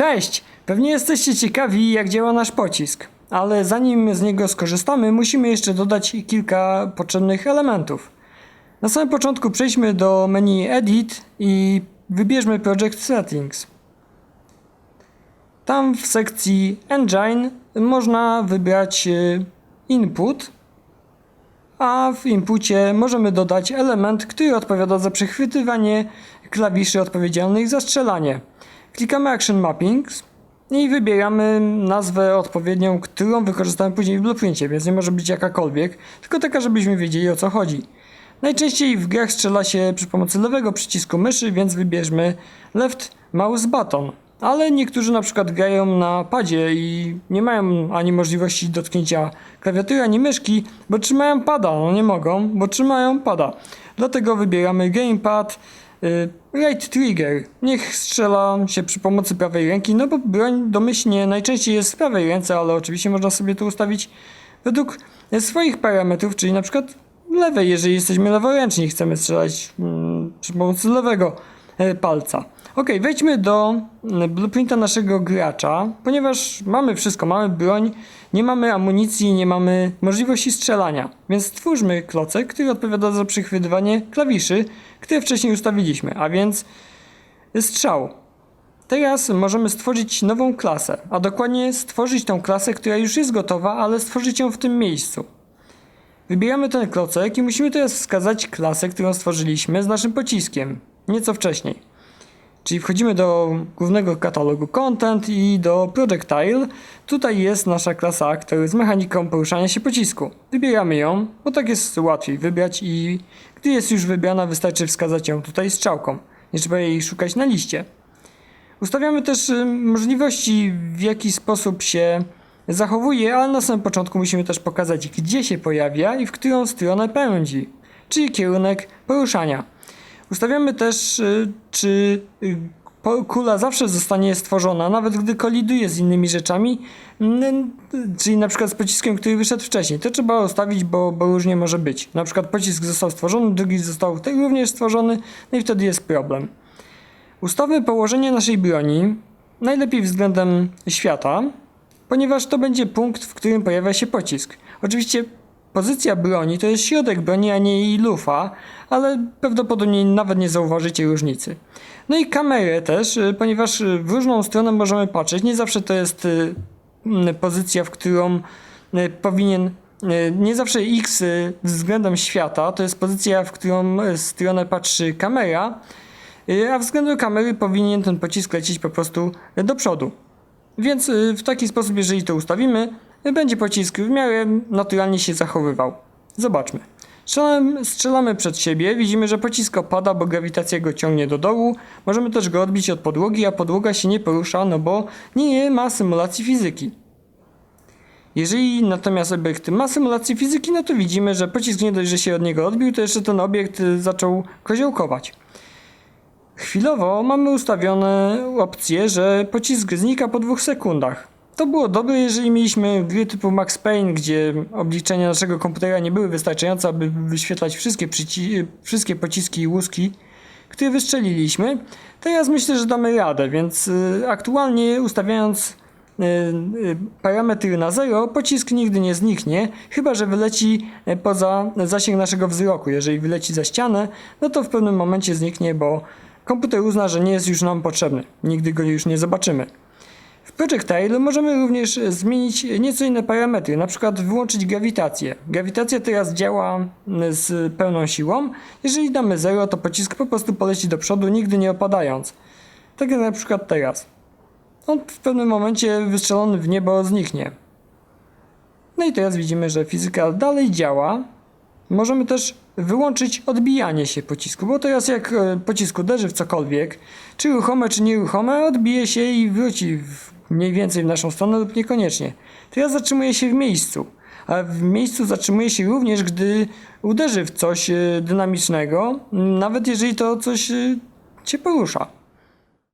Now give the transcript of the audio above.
Cześć! Pewnie jesteście ciekawi, jak działa nasz pocisk, ale zanim z niego skorzystamy, musimy jeszcze dodać kilka potrzebnych elementów. Na samym początku przejdźmy do menu Edit i wybierzmy Project Settings. Tam w sekcji Engine można wybrać e, Input, a w inpucie możemy dodać element, który odpowiada za przechwytywanie klawiszy odpowiedzialnych za strzelanie. Klikamy Action Mappings i wybieramy nazwę odpowiednią, którą wykorzystamy później w blueprincie, więc nie może być jakakolwiek, tylko taka, żebyśmy wiedzieli o co chodzi. Najczęściej w grach strzela się przy pomocy lewego przycisku myszy, więc wybierzmy Left Mouse Button. Ale niektórzy na przykład grają na padzie i nie mają ani możliwości dotknięcia klawiatury, ani myszki, bo trzymają pada. No nie mogą, bo trzymają pada. Dlatego wybieramy Gamepad, Right Trigger. Niech strzela się przy pomocy prawej ręki, no bo broń domyślnie najczęściej jest w prawej ręce, ale oczywiście można sobie to ustawić według swoich parametrów, czyli na przykład lewej, jeżeli jesteśmy leworęczni chcemy strzelać mm, przy pomocy lewego palca. Ok, wejdźmy do mm, blueprinta naszego gracza, ponieważ mamy wszystko, mamy broń, nie mamy amunicji, nie mamy możliwości strzelania, więc stwórzmy klocek, który odpowiada za przychwytywanie klawiszy, które wcześniej ustawiliśmy, a więc strzał. Teraz możemy stworzyć nową klasę, a dokładnie stworzyć tą klasę, która już jest gotowa, ale stworzyć ją w tym miejscu. Wybieramy ten klocek i musimy teraz wskazać klasę, którą stworzyliśmy z naszym pociskiem, nieco wcześniej. Czyli wchodzimy do głównego katalogu Content i do Projectile. Tutaj jest nasza klasa Actor z mechaniką poruszania się pocisku. Wybieramy ją, bo tak jest łatwiej wybrać i gdy jest już wybrana wystarczy wskazać ją tutaj strzałką. Nie trzeba jej szukać na liście. Ustawiamy też y, możliwości, w jaki sposób się zachowuje, ale na samym początku musimy też pokazać, gdzie się pojawia i w którą stronę pędzi, czyli kierunek poruszania. Ustawiamy też, y, czy y, kula zawsze zostanie stworzona, nawet gdy koliduje z innymi rzeczami, czyli na przykład z pociskiem, który wyszedł wcześniej. To trzeba ustawić, bo, bo różnie może być. Na przykład pocisk został stworzony, drugi został również stworzony, no i wtedy jest problem. Ustawmy położenie naszej broni, najlepiej względem świata, ponieważ to będzie punkt, w którym pojawia się pocisk. Oczywiście pozycja broni to jest środek broni, a nie jej lufa, ale prawdopodobnie nawet nie zauważycie różnicy. No i kamerę też, y, ponieważ y, w różną stronę możemy patrzeć. Nie zawsze to jest y, pozycja, w którą powinien. Nie zawsze X względem świata to jest pozycja, w którą stronę patrzy kamera, a względem kamery powinien ten pocisk lecieć po prostu do przodu. Więc w taki sposób, jeżeli to ustawimy, będzie pocisk w miarę naturalnie się zachowywał. Zobaczmy. Strzelamy, strzelamy przed siebie, widzimy, że pocisk opada, bo grawitacja go ciągnie do dołu. Możemy też go odbić od podłogi, a podłoga się nie porusza, no bo nie ma symulacji fizyki. Jeżeli natomiast obiekt ma symulację fizyki, no to widzimy, że pocisk nie dość, że się od niego odbił, to jeszcze ten obiekt y, zaczął koziołkować. Chwilowo mamy ustawione opcję, że pocisk znika po dwóch sekundach. To było dobre, jeżeli mieliśmy gry typu Max Payne, gdzie obliczenia naszego komputera nie były wystarczające, aby wyświetlać wszystkie, wszystkie pociski i łuski, które wystrzeliliśmy. Teraz myślę, że damy radę, więc y, aktualnie ustawiając y, y, parametry na zero, pocisk nigdy nie zniknie, chyba że wyleci poza zasięg naszego wzroku. Jeżeli wyleci za ścianę, no to w pewnym momencie zniknie, bo komputer uzna, że nie jest już nam potrzebny. Nigdy go już nie zobaczymy. Projectile możemy również zmienić nieco inne parametry, na przykład wyłączyć grawitację. Grawitacja teraz działa mm, z pełną siłą. Jeżeli damy 0, to pocisk po prostu poleci do przodu, nigdy nie opadając. Tak jak na przykład teraz. On w pewnym momencie wystrzelony w niebo zniknie. No i teraz widzimy, że fizyka dalej działa. Możemy też wyłączyć odbijanie się pocisku, bo teraz jak e, pocisk uderzy w cokolwiek, czy ruchome, czy nieruchome, odbije się i wróci w, mniej więcej w naszą stronę lub niekoniecznie. Teraz zatrzymuje się w miejscu, a w miejscu zatrzymuje się również, gdy uderzy w coś e, dynamicznego, nawet jeżeli to coś e, cię porusza.